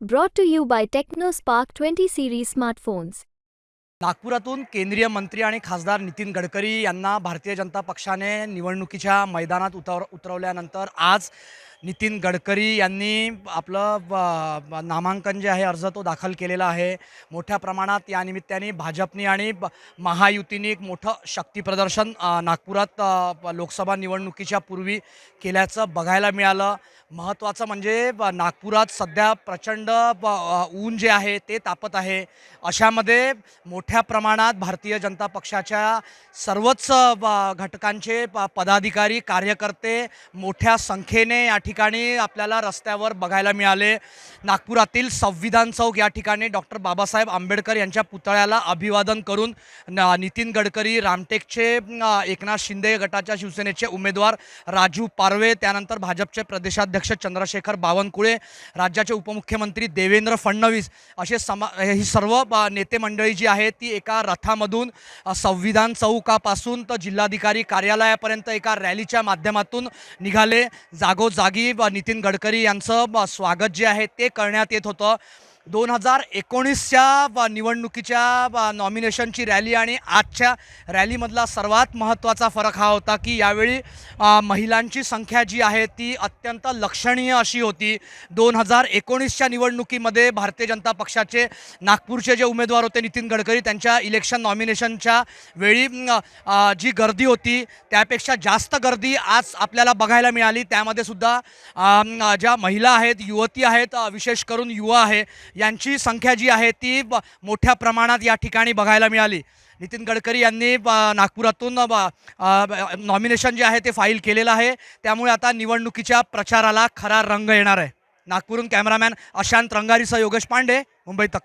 Brought to you by Tecno Spark twenty series smartphones नागपुरातून केंद्रीय मंत्री आणि खासदार नितीन गडकरी यांना भारतीय जनता पक्षाने निवडणुकीच्या मैदानात उतर उतरवल्यानंतर आज नितीन गडकरी यांनी आपलं ब- नामांकन जे आहे अर्ज तो दाखल केलेला आहे. मोठ्या प्रमाणात या निमित्ताने भाजपनी आणि महायुतीने एक मोठं शक्तीप्रदर्शन नागपुरात लोकसभा निवडणुकीच्या पूर्वी केल्याचं बघायला मिळालं. महत्त्वाचं म्हणजे नागपुरात सध्या प्रचंड ऊन जे आहे ते तापत आहे. अशामध्ये मोठ्या प्रमाणात भारतीय जनता पक्षाच्या सर्वच घटकांचे प- पदाधिकारी कार्यकर्ते मोठ्या संख्येने या ठिकाणी आपल्याला रस्त्यावर बघायला मिळाले. नागपुरातील संविधान चौक या ठिकाणी डॉक्टर बाबासाहेब आंबेडकर यांच्या पुतळ्याला अभिवादन करून न- नितीन गडकरी रामटेकचे एकनाथ शिंदे गटाच्या शिवसेनेचे उमेदवार राजू पारवे त्यानंतर भाजपचे प्रदेशाध्यक्ष अध्यक्ष चंद्रशेखर बावनकुळे राज्याचे उपमुख्यमंत्री देवेंद्र फडणवीस असे समा ही सर्व ब- नेते मंडळी जी आहे ती एका रथामधून संविधान चौकापासून तर जिल्हाधिकारी कार्यालयापर्यंत एका रॅलीच्या माध्यमातून निघाले. जागोजागी नितीन गडकरी यांचं ब- स्वागत जे आहे ते करण्यात येत होतं. दोन हजार एकोणीसच्या निवडणुकीच्या नॉमिनेशनची रॅली आणि आजच्या रॅलीमधला सर्वात महत्त्वाचा फरक हा होता की यावेळी महिलांची संख्या जी आहे ती अत्यंत लक्षणीय अशी होती. दोन हजार एकोणीसच्या निवडणुकीमध्ये भारतीय जनता पक्षाचे नागपूरचे जे उमेदवार होते नितीन गडकरी त्यांच्या इलेक्शन नॉमिनेशनच्या वेळी जी गर्दी होती त्यापेक्षा जास्त गर्दी आज आपल्याला बघायला मिळाली. त्यामध्ये सुद्धा ज्या महिला आहेत युवती आहेत विशेष करून युवा आहे यांची संख्या जी आहे ती ब- मोठ्या प्रमाणात या ठिकाणी बघायला मिळाली. नितीन गडकरी यांनी नागपुरातून नॉमिनेशन जे आहे ते फाईल केलेलं आहे. त्यामुळे आता निवडणुकीच्या प्रचाराला खरा रंग येणार आहे. नागपूरहून कॅमेरामॅन अशांत रंगारीसह योगेश पांडे मुंबई तक.